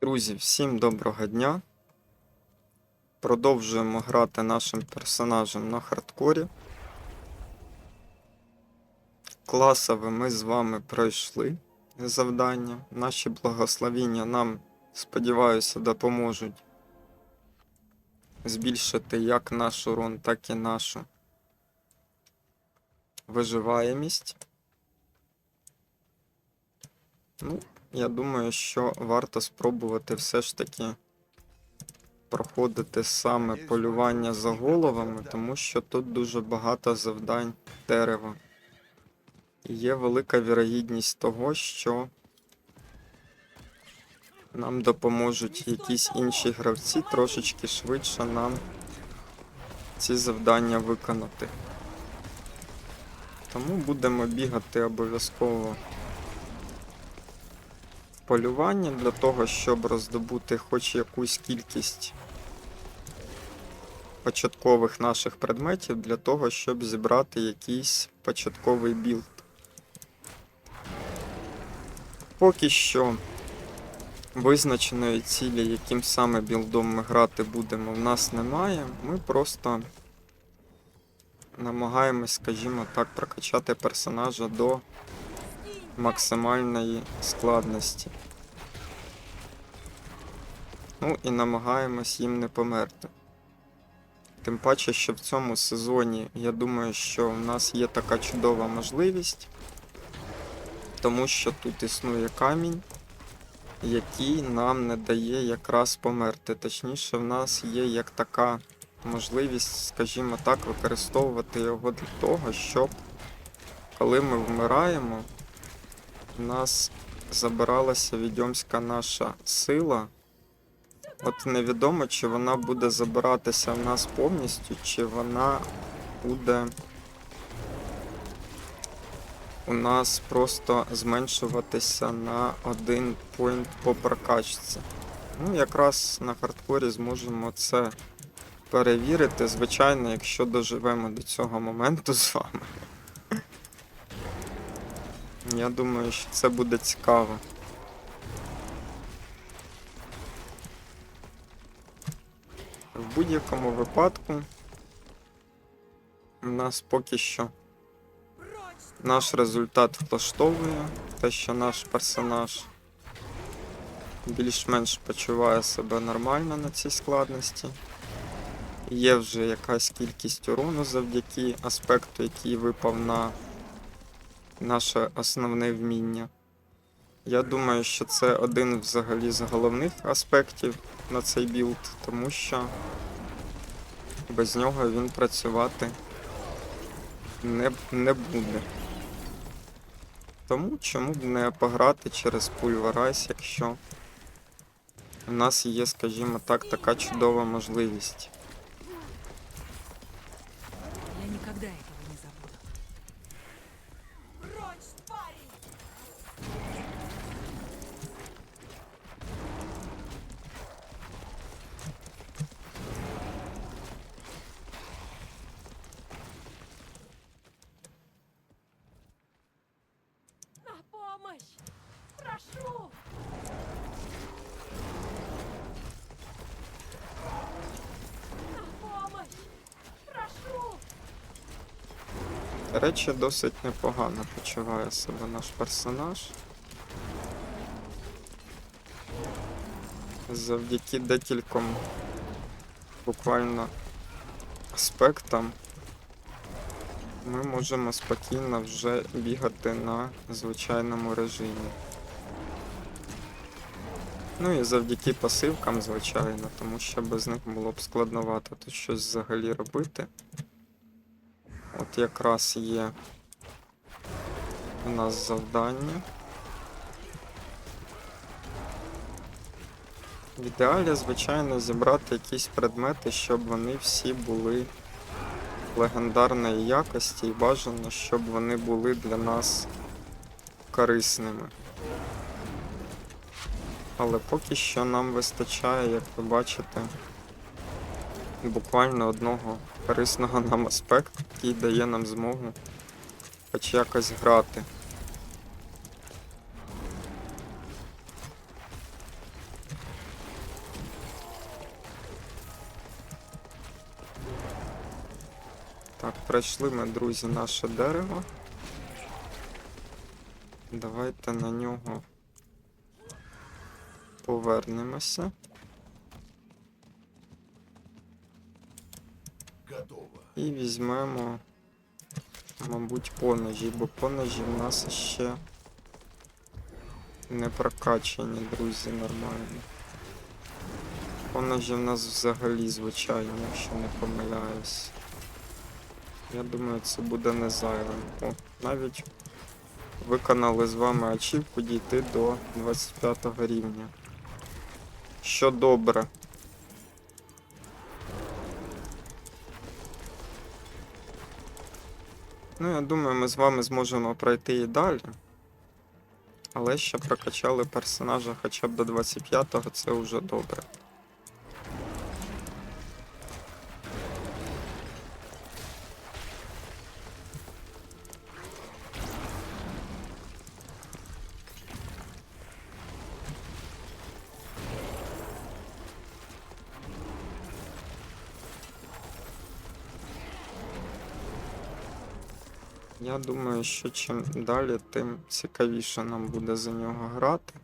Друзі, всім доброго дня. Продовжуємо грати нашим персонажем на хардкорі. Класове ми з вами пройшли завдання. Наші благословіння нам, сподіваюся, допоможуть збільшити як наш урон, так і нашу виживаємість. Ну, я думаю, що варто спробувати все ж таки проходити саме полювання за головами, тому що тут дуже багато завдань дерева. І є велика вірогідність того, що нам допоможуть якісь інші гравці трошечки швидше нам ці завдання виконати. Тому будемо бігати обов'язково полювання для того, щоб роздобути хоч якусь кількість початкових наших предметів для того, щоб зібрати якийсь початковий білд. Поки що визначеної цілі, яким саме білдом ми грати будемо, в нас немає. Ми просто намагаємось, скажімо так, прокачати персонажа до максимальної складності. Ну і намагаємось їм не померти. Тим паче, що в цьому сезоні я думаю, що в нас є така чудова можливість, тому що тут існує камінь, який нам не дає якраз померти. Точніше, в нас є як така можливість, скажімо так, використовувати його для того, щоб коли ми вмираємо, в нас забиралася відьомська наша сила. От невідомо, чи вона буде забиратися в нас повністю, чи вона буде у нас просто зменшуватися на один поінт по прокачці. Ну, якраз на хардкорі зможемо це перевірити, звичайно, якщо доживемо до цього моменту з вами. Я думаю, що це буде цікаво. В будь-якому випадку у нас поки що наш результат влаштовує, те, що наш персонаж більш-менш почуває себе нормально на цій складності. Є вже якась кількість урону завдяки аспекту, який випав на наше основне вміння. Я думаю, що це один взагалі з головних аспектів на цей білд, тому що без нього він працювати не, не буде. Тому чому б не пограти через пульверайс, якщо у нас є, скажімо так, така чудова можливість. Я никогда этого не забуду. На помощь! Прошу! На помощь! Прошу! До речі, досить непогано почуває себе наш персонаж. Завдяки декільком буквально аспектам ми можемо спокійно вже бігати на звичайному режимі. Ну і завдяки пасивкам, звичайно, тому що без них було б складновато тут щось взагалі робити. От якраз є у нас завдання. В ідеалі, звичайно, зібрати якісь предмети, щоб вони всі були легендарної якості і бажано, щоб вони були для нас корисними. Але поки що нам вистачає, як ви бачите, буквально одного корисного нам аспекту, який дає нам змогу хоч якось грати. Так, пройшли ми, друзі, наше дерево. Давайте на нього повернемося. І візьмемо, мабуть, поножі, бо поножі в нас ще не прокачані, друзі, нормально. Поножі в нас взагалі звичайні, якщо не помиляюсь. Я думаю, це буде не зайвим. О, навіть виконали з вами ачівку дійти до 25 рівня. Що добре. Ну, я думаю, ми з вами зможемо пройти і далі. Але ще прокачали персонажа хоча б до 25-го, це вже добре. Я думаю, що чим далі, тим цікавіше нам буде за нього грати.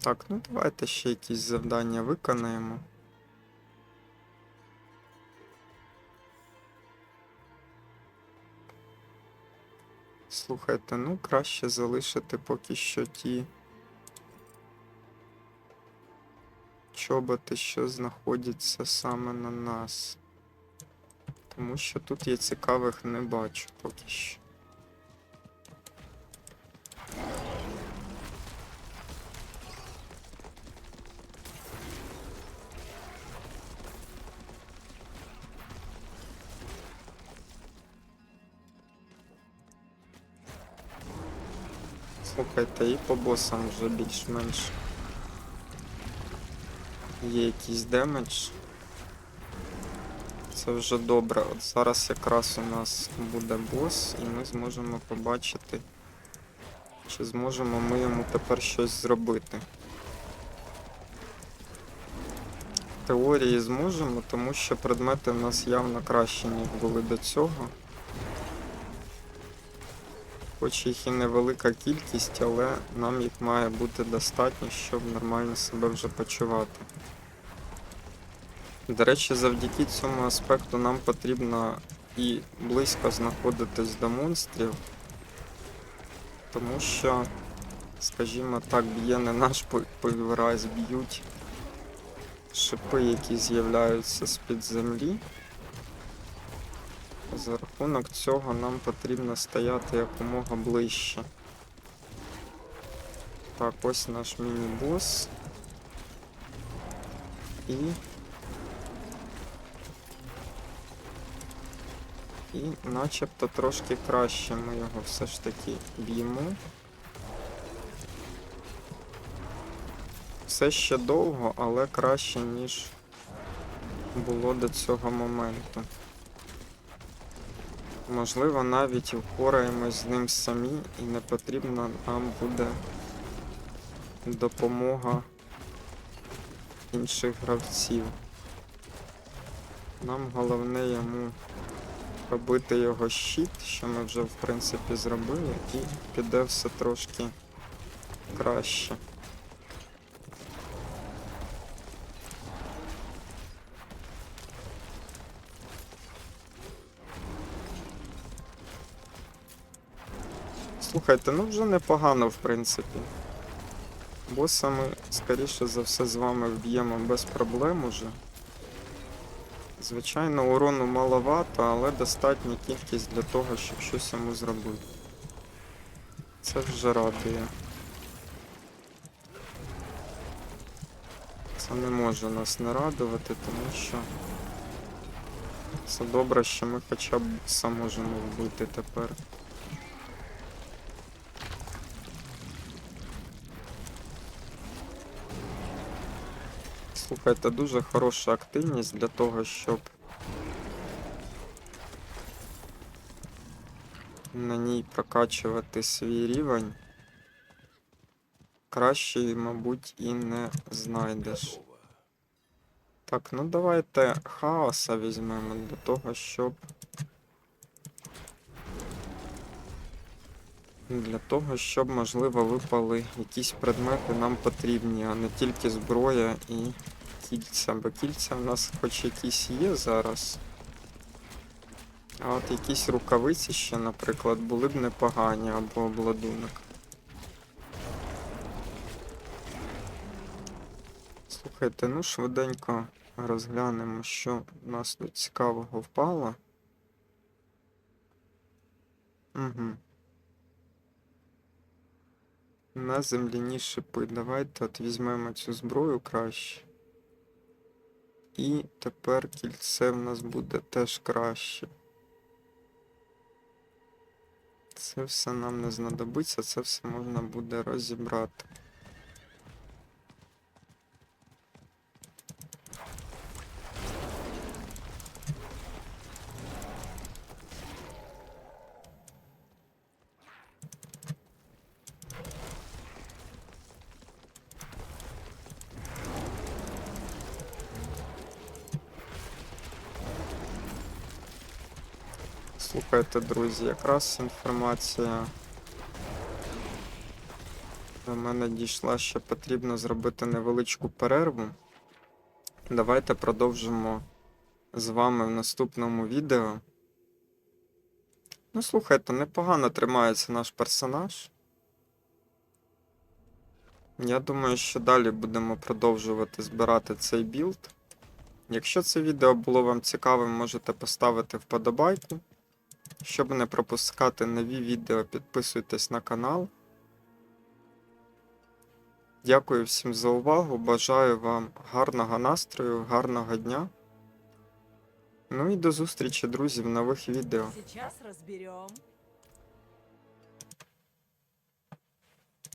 Так, ну давайте ще якісь завдання виконаємо. Слухайте, ну краще залишити поки що ті чоботи, що знаходяться саме на нас. Тому що тут я цікавих не бачу поки що. Слухайте, і по босам вже більш-менш є якийсь демедж. Це вже добре. От зараз якраз у нас буде бос, і ми зможемо побачити, чи зможемо ми йому тепер щось зробити. Теорії зможемо, тому що предмети в нас явно кращі, ніж були до цього. Хоч їх і невелика кількість, але нам їх має бути достатньо, щоб нормально себе вже почувати. До речі, завдяки цьому аспекту нам потрібно і близько знаходитись до монстрів, тому що, скажімо так, б'є не наш пой- б'ють шипи, які з'являються з-під землі. За рахунок цього нам потрібно стояти якомога ближче. Так, ось наш міні-бос. І І начебто трошки краще ми його все ж таки б'ємо. Все ще довго, але краще, ніж було до цього моменту. Можливо, навіть впораємось з ним самі, і не потрібна нам буде допомога інших гравців. Нам головне йому робити його щит, що ми вже в принципі зробили, і піде все трошки краще. Слухайте, ну вже непогано, в принципі. Боса ми, скоріше за все, з вами вб'ємо без проблем уже. Звичайно, урону маловато, але достатня кількість для того, щоб щось йому зробити. Це вже радує. Це не може нас не радувати, тому що це добре, що ми хоча б сам можемо вбити тепер. Слухайте, дуже хороша активність для того, щоб на ній прокачувати свій рівень. Кращої, мабуть, і не знайдеш. Так, ну давайте хаоса візьмемо для того, щоб. Для того, щоб, можливо, випали якісь предмети нам потрібні, а не тільки зброя і кільця. Бо кільця в нас хоч якісь є зараз. А от якісь рукавиці ще, наприклад, були б непогані або обладунок. Слухайте, ну швиденько розглянемо, що в нас тут цікавого впало. Угу. На земляні шипи. Давайте от візьмемо цю зброю краще. І тепер кільце в нас буде теж краще. Це все нам не знадобиться, це все можна буде розібрати. Слухайте, друзі, якраз інформація до мене дійшла, що потрібно зробити невеличку перерву. Давайте продовжимо з вами в наступному відео. Ну, слухайте, непогано тримається наш персонаж. Я думаю, що далі будемо продовжувати збирати цей білд. Якщо це відео було вам цікавим, можете поставити вподобайку. Щоб не пропускати нові відео, підписуйтесь на канал. Дякую всім за увагу. Бажаю вам гарного настрою, гарного дня. Ну і до зустрічі, друзі, в нових відео.